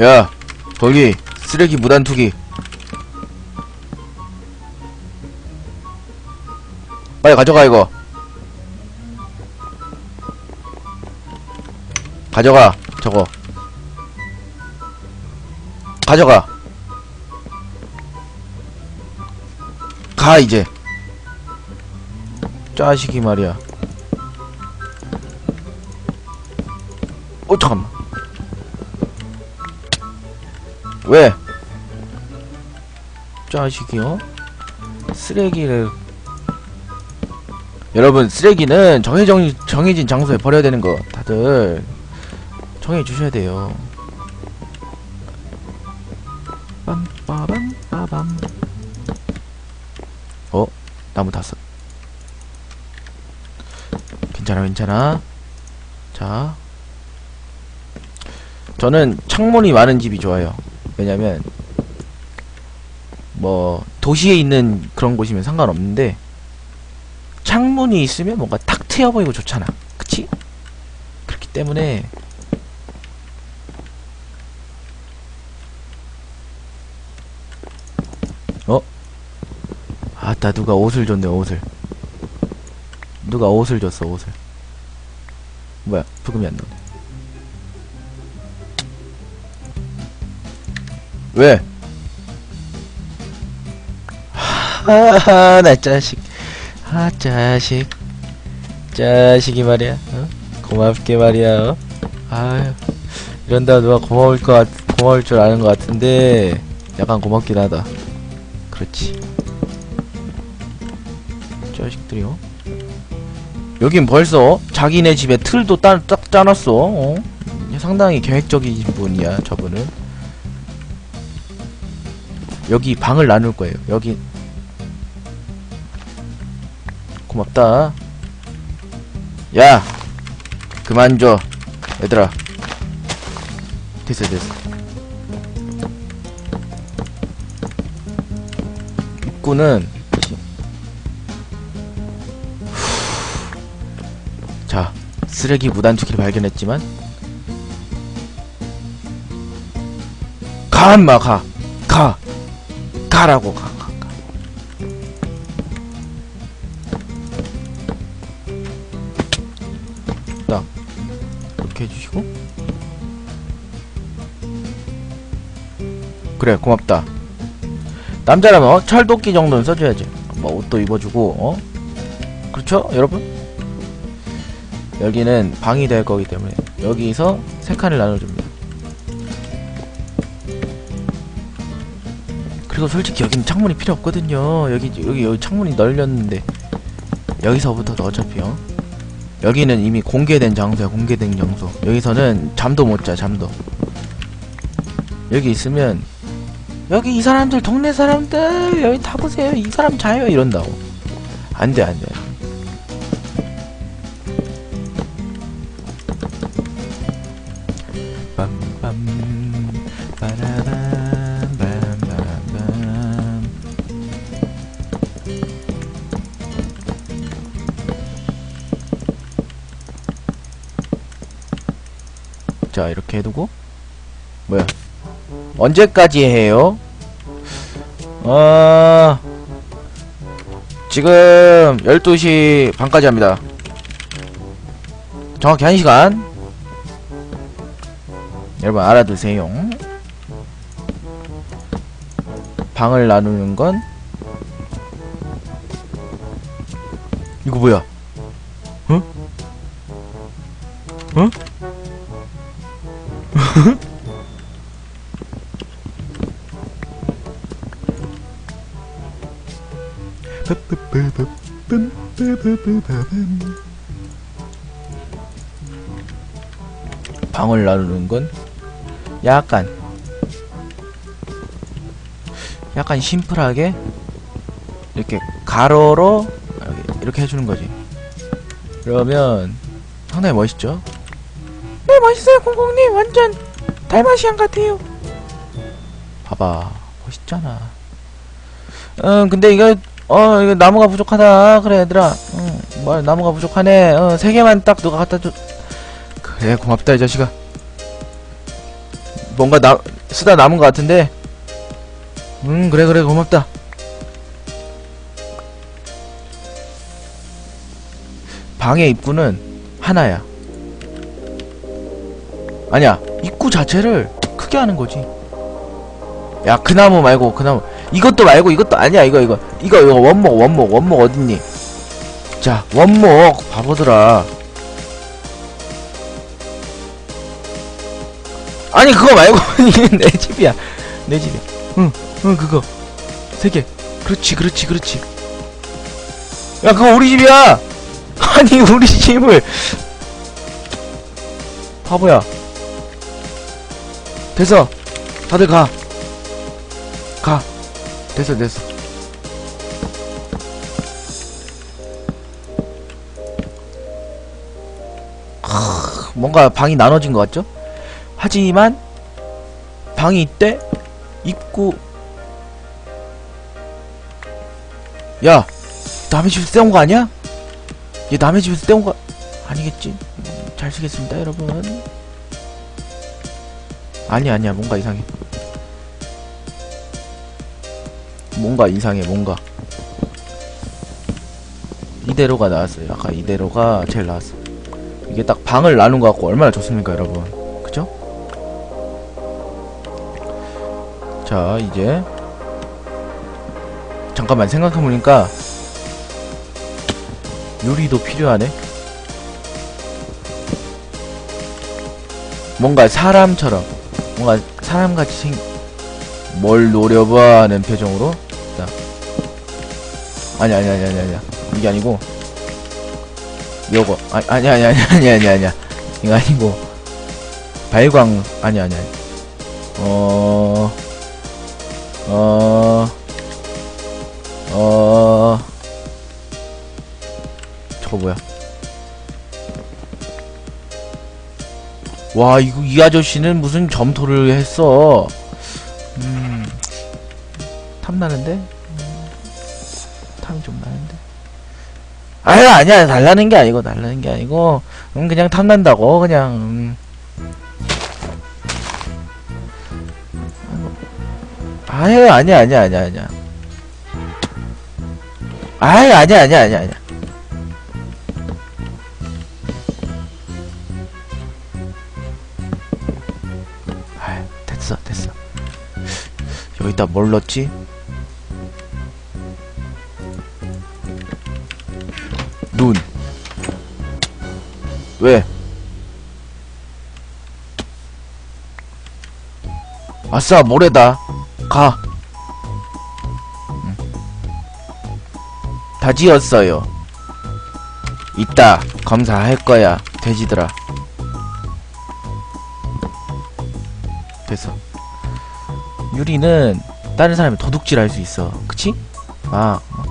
야, 거기 쓰레기 무단 투기. 빨리 가져가 이거. 가져가 저거. 가져가. 가 이제. 짜식이 말이야. 어 잠깐만. 왜? 짜식이요? 쓰레기를. 여러분 쓰레기는 정해정, 정해진 장소에 버려야 되는 거. 다들 정해 주셔야 돼요. 빰빠밤 빠밤. 어? 나무 탔어 괜찮아 괜찮아. 자. 저는 창문이 많은 집이 좋아요 왜냐면 뭐 도시에 있는 그런 곳이면 상관없는데 창문이 있으면 뭔가 탁 트여 보이고 좋잖아 그치? 그렇기 때문에 어? 아따 누가 옷을 줬네 옷을 누가 옷을 줬어 옷을 뭐야 부금이 안 나오네 왜? 하하 나 자식 아 자식 자식이 말이야 어? 고맙게 말이야 어? 아유 이런다 누가 고마울 것 같, 고마울 줄 아는 것 같은데 약간 고맙긴 하다 그렇지 자식들이요 여긴 벌써 자기네 집에 틀도 따, 딱 짜놨어 어? 상당히 계획적인 분이야 저분은 여기 방을 나눌 거예요 여기 고맙다. 야, 그만 줘, 얘들아. 됐어, 됐어. 입구는. 자, 쓰레기 무단투기를 발견했지만 가, 인마 가, 가, 가라고 가. 가, 가. 이렇게 해주시고 그래 고맙다 남자라면 어? 철도끼 정도는 써줘야지 뭐 옷도 입어주고 어? 그렇죠 여러분? 여기는 방이 될 거기 때문에 여기서 세 칸을 나눠줍니다 그리고 솔직히 여기는 창문이 필요 없거든요. 여기 여기 여기 창문이 널렸는데 여기서부터 어차피 어? 여기는 이미 공개된 장소야 공개된 장소. 여기서는 잠도 못 자 잠도. 여기 있으면 여기 이 사람들 동네 사람들 여기 타보세요. 이 사람 자요 이런다고. 안돼 안돼 자 이렇게 해두고. 뭐야? 언제까지 해요? 어 지금 12시 반까지 합니다. 정확히 1시간. 여러분 알아두세요. 방을 나누는 건 이거 뭐야 방을 나누는 건 약간 약간 심플하게 이렇게 가로로 이렇게, 이렇게 해주는 거지 그러면 상당히 멋있죠? 네 멋있어요 공공님 완전 달마시안 같아요. 봐봐 멋있잖아. 응 근데 이거 어 이거 나무가 부족하다. 그래 얘들아. 응 뭐 나무가 부족하네. 어 세 개만 딱 누가 갖다 줘. 그래 고맙다 이 자식아. 뭔가 나 쓰다 남은 것 같은데? 음 그래 그래 고맙다. 방의 입구는 하나야. 아니야 입구 자체를 크게 하는 거지. 야 그 나무 말고 그 나무. 이것도 말고 이것도 아니야 이거 이거. 이거 이거 원목 원목 원목 어딨니? 자 원목 바보들아. 아니 그거 말고 내 집이야. 내 집이야. 응응 그거. 세 개. 그렇지 그렇지 그렇지. 야 그거 우리 집이야. 아니 우리 집을. 바보야 됐어 다들 가 가. 됐어, 됐어. 크, 뭔가 방이 나눠진 것 같죠? 하지만 방이 있대 입구 야 남의 집에서 떼온 거 아니야? 얘 남의 집에서 떼온 거 아니겠지? 음, 잘 쓰겠습니다 여러분 아니 아니야 뭔가 이상해. 뭔가 이상해 뭔가. 이대로가 나왔어요. 아까 이대로가 제일 나왔어. 이게 딱 방을 나눈 것 같고 얼마나 좋습니까 여러분? 그죠? 자 이제 잠깐만 생각해보니까 유리도 필요하네. 뭔가 사람처럼 뭔가 사람같이 생... 뭘 노려봐 하는 표정으로? 자. 아니 아니 아니 아니 아니 이게 아니고. 요거. 아, 아니 아니 아니 아니 아니 아니야. 이거 아니고. 발광. 아니 아니 아니. 어... 어... 어... 와 이거 이 아저씨는 무슨 점토를 했어? 음 탐나는데? 음, 탐이 좀 나는데? 아유 아니야 달라는 게 아니고 달라는 게 아니고 음 그냥 탐난다고 그냥 음. 아유 아니야 아니야 아니야 아니야. 아유 아니야 아니야 아니야 아니야 여기다 뭘 넣었지? 눈. 왜? 아싸, 모래다. 가. 응. 다 지었어요. 이따 검사할 거야, 돼지들아. 됐어. 유리는 다른 사람이 도둑질 할 수 있어. 그치? 아, 어?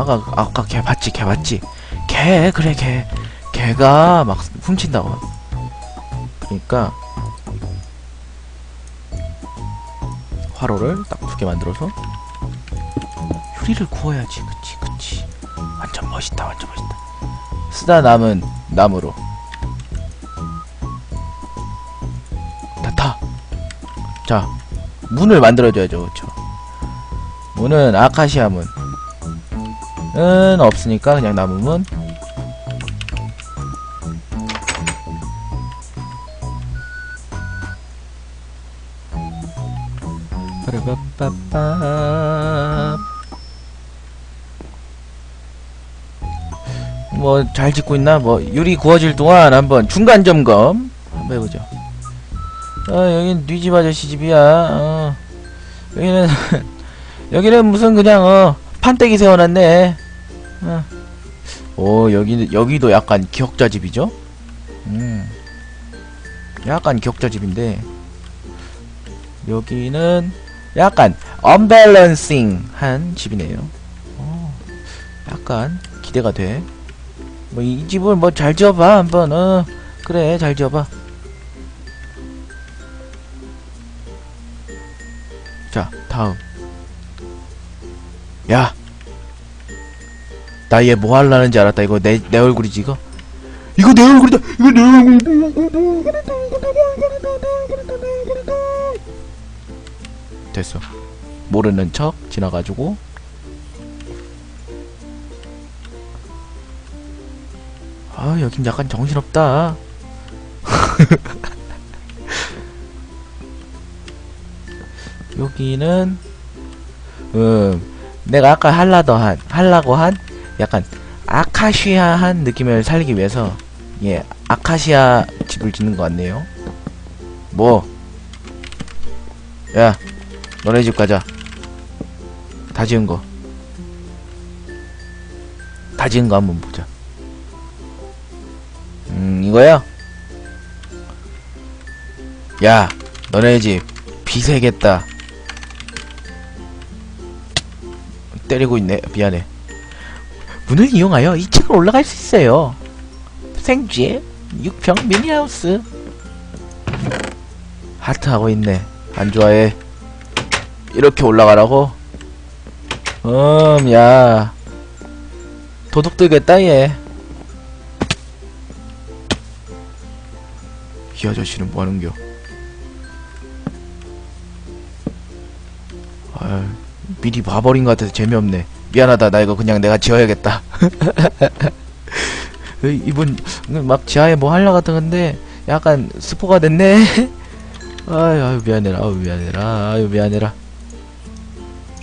아까, 아까 걔 봤지? 걔 봤지? 걔, 그래, 걔. 걔가 막 훔친다고. 그러니까, 화로를 딱 두 개 만들어서, 유리를 구워야지. 그치, 그치. 완전 멋있다, 완전 멋있다. 쓰다 남은 나무로. 다 타. 자, 문을 만들어줘야죠, 그쵸? 문은 아카시아 문. 은 없으니까 그냥 나무 문. 빠라바빠빠. 뭐잘 짓고 있나? 뭐 유리 구워질 동안 한번 중간 점검 한번 해보죠. 어 여긴 뉘집 아저씨 집이야. 어 여기는 여기는 무슨 그냥 어 판때기 세워놨네. 어. 오 여기 여기도 약간 기억자 집이죠? 음 약간 기억자 집인데 여기는 약간 언밸런싱한 집이네요. 어, 약간 기대가 돼. 뭐이 집을 뭐 잘 지어봐 한번 어 그래 잘 지어봐. 자 다음. 야 나 얘 뭐 하려는지 알았다. 이거 내, 내 얼굴이지 이거? 이거 내 얼굴이다. 이거 내 얼굴이다 됐어. 모르는 척 지나가지고. 아 여긴 약간 정신없다 여기는 음 내가 아까 할라더 한 할라고 한 약간 아카시아한 느낌을 살리기 위해서 예 아카시아 집을 짓는 것 같네요. 뭐? 야 너네 집 가자. 다 지은 거. 다 지은 거 한번 보자. 음 이거야? 야 너네 집 비세겠다 때리고 있네. 미안해. 문을 이용하여 2층으로 올라갈 수 있어요. 생쥐 6평 미니하우스. 하트 하고 있네. 안 좋아해. 이렇게 올라가라고? 음야. 도둑 들겠다 얘. 이 아저씨는 뭐하는겨 미리 봐버린 것 같아서 재미없네. 미안하다. 나 이거 그냥 내가 지어야겠다. 이- 이분 막 지하에 뭐 하려 같은 건데 약간 스포가 됐네. 아유, 아유 미안해라. 아유 미안해라. 아유 미안해라.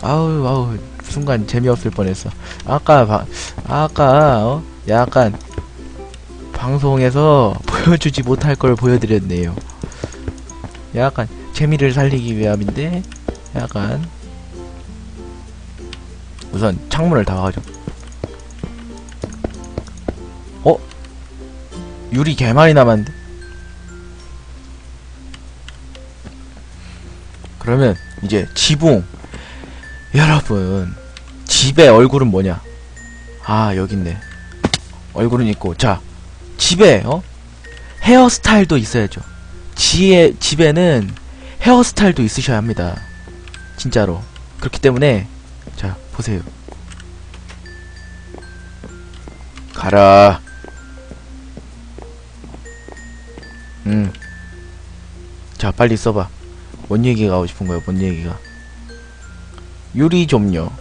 아우 아우 순간 재미없을 뻔했어. 아까 바, 아까 어? 약간 방송에서 보여주지 못할 걸 보여드렸네요. 약간 재미를 살리기 위함인데 약간 우선 창문을 닫아가지고 어? 유리 개 많이 남았는데? 그러면 이제 지붕. 여러분 집의 얼굴은 뭐냐? 아 여기 있네. 얼굴은 있고. 자 집에 어? 헤어스타일도 있어야죠. 지에 집에는 헤어스타일도 있으셔야 합니다. 진짜로. 그렇기 때문에 자, 보세요. 가라. 음. 자, 빨리 써봐. 뭔 얘기가 하고 싶은 거야, 뭔 얘기가. 유리 좀요.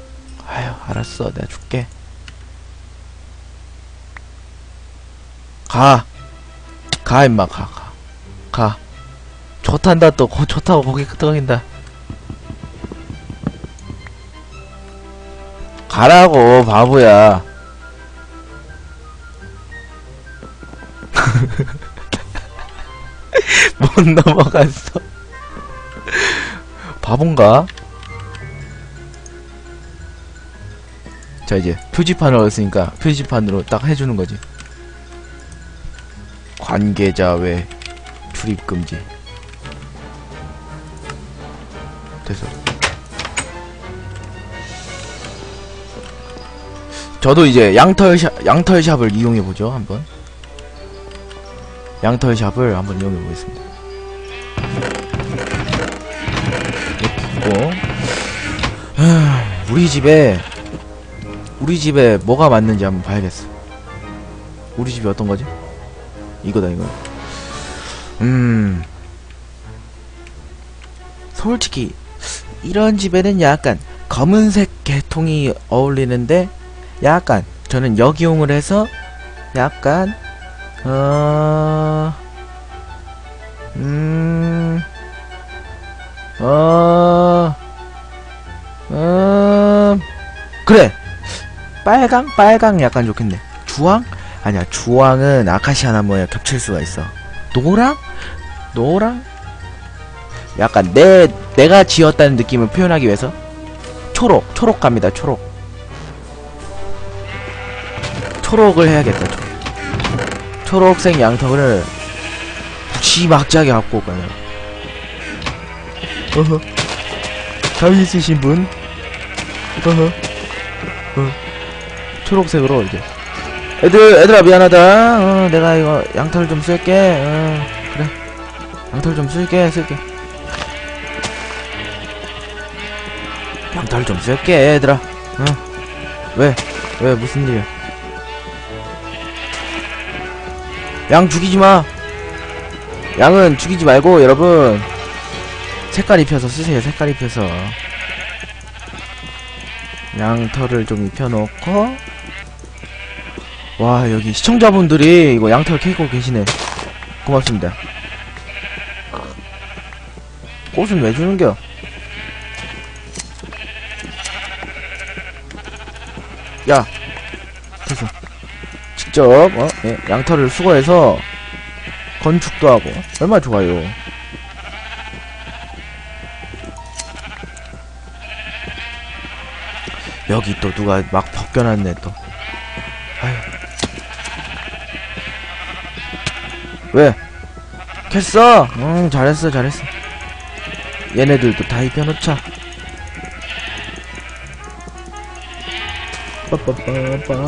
아유, 알았어. 내가 줄게. 가. 가, 임마, 가, 가. 가. 좋단다, 또. 거, 좋다고 거기 끄떡인다. 가라고 바보야. 못 넘어갔어. 바본가? 자 이제 표지판을 얻었으니까 표지판으로 딱 해주는 거지. 관계자 외 출입 금지. 됐어 저도 이제 양털샵 양털샵을 이용해 보죠 한번 양털샵을 한번 이용해 보겠습니다. 이렇게 있고 하, 우리 집에 우리 집에 뭐가 맞는지 한번 봐야겠어. 우리 집이 어떤 거지? 이거다 이거. 음 솔직히 이런 집에는 약간 검은색 계통이 어울리는데 약간 저는 역이용을 해서 약간 어... 음... 어... 음... 그래! 빨강? 빨강 약간 좋겠네. 주황? 아니야, 주황은 아카시아 나무에 겹칠 수가 있어. 노랑? 노랑? 약간 내, 내가 지었다는 느낌을 표현하기 위해서 초록, 초록 갑니다, 초록. 초록을 해야겠다. 초록. 초록색 양털을 무지막지하게 갖고 가요. 어허. 가위 있으신 분? 어허. 어. 초록색으로 이제. 애들, 애들아 미안하다. 어, 내가 이거 양털 좀 쓸게. 어, 그래. 양털 좀 쓸게, 쓸게. 양털 좀 쓸게, 얘들아. 어. 왜? 왜, 무슨 일이야? 양 죽이지 마. 양은 죽이지 말고 여러분 색깔 입혀서 쓰세요. 색깔 입혀서 양 털을 좀 입혀놓고 와 여기 시청자분들이 이거 양털 캐고 계시네. 고맙습니다. 꽃은 왜 주는겨? 야. 직접 어? 예, 양털을 수거해서 건축도 하고 얼마나 좋아요. 여기 또 누가 막 벗겨놨네 또. 아휴. 왜? 캤어? 응 잘했어 잘했어. 얘네들도 다 입혀놓자. 빠빠빠빠.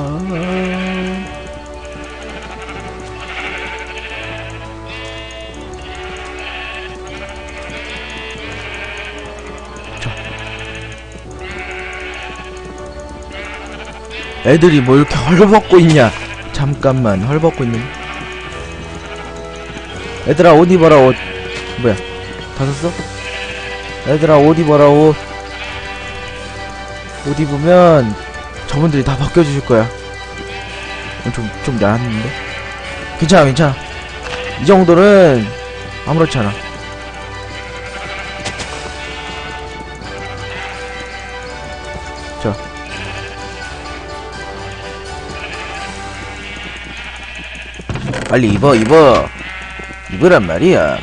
애들이 뭐 이렇게 헐벗고 있냐? 잠깐만 헐벗고 있는. 얘들아 옷 입어라 옷. 뭐야? 다 샀어? 얘들아 옷 입어라 옷. 옷 입으면 저분들이 다 바뀌어주실 거야. 좀, 좀 야한데? 괜찮아, 괜찮아. 이 정도는 아무렇지 않아. 빨리 입어, 입어. 입으란 말이야.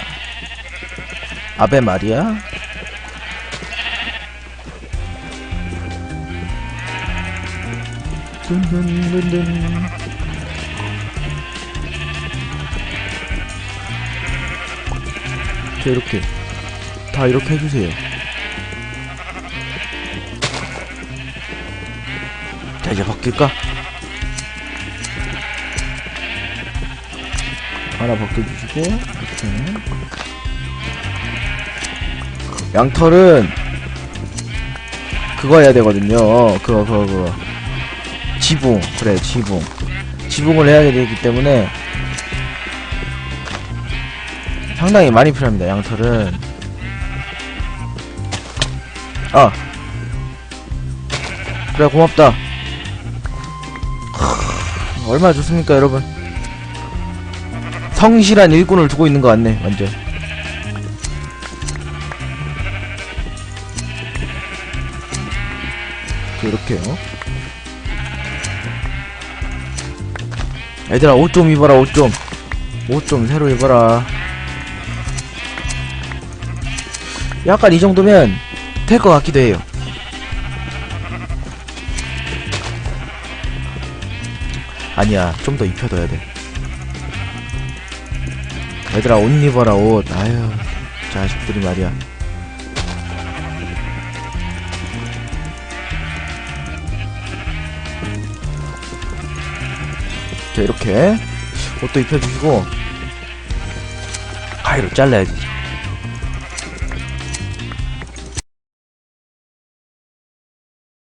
아베 말이야. 자, 이렇게. 다 이렇게 해주세요. 자, 이제 벗길까? 하나 벗겨주시고, 이렇게. 양털은, 그거 해야 되거든요. 그거, 그거, 그거. 지붕. 그래, 지붕. 지붕을 해야 되기 때문에, 상당히 많이 필요합니다, 양털은. 아. 그래, 고맙다. 크, 얼마나 좋습니까, 여러분? 성실한 일꾼을 두고 있는 것 같네, 완전. 이렇게요. 얘들아, 옷 좀 입어라, 옷 좀. 옷 좀 새로 입어라. 약간 이 정도면 될 것 같기도 해요. 아니야, 좀 더 입혀둬야 돼. 얘들아, 옷 입어라, 옷. 아유, 자식들이 말이야. 자, 이렇게 옷도 입혀주시고 가위로 잘라야지.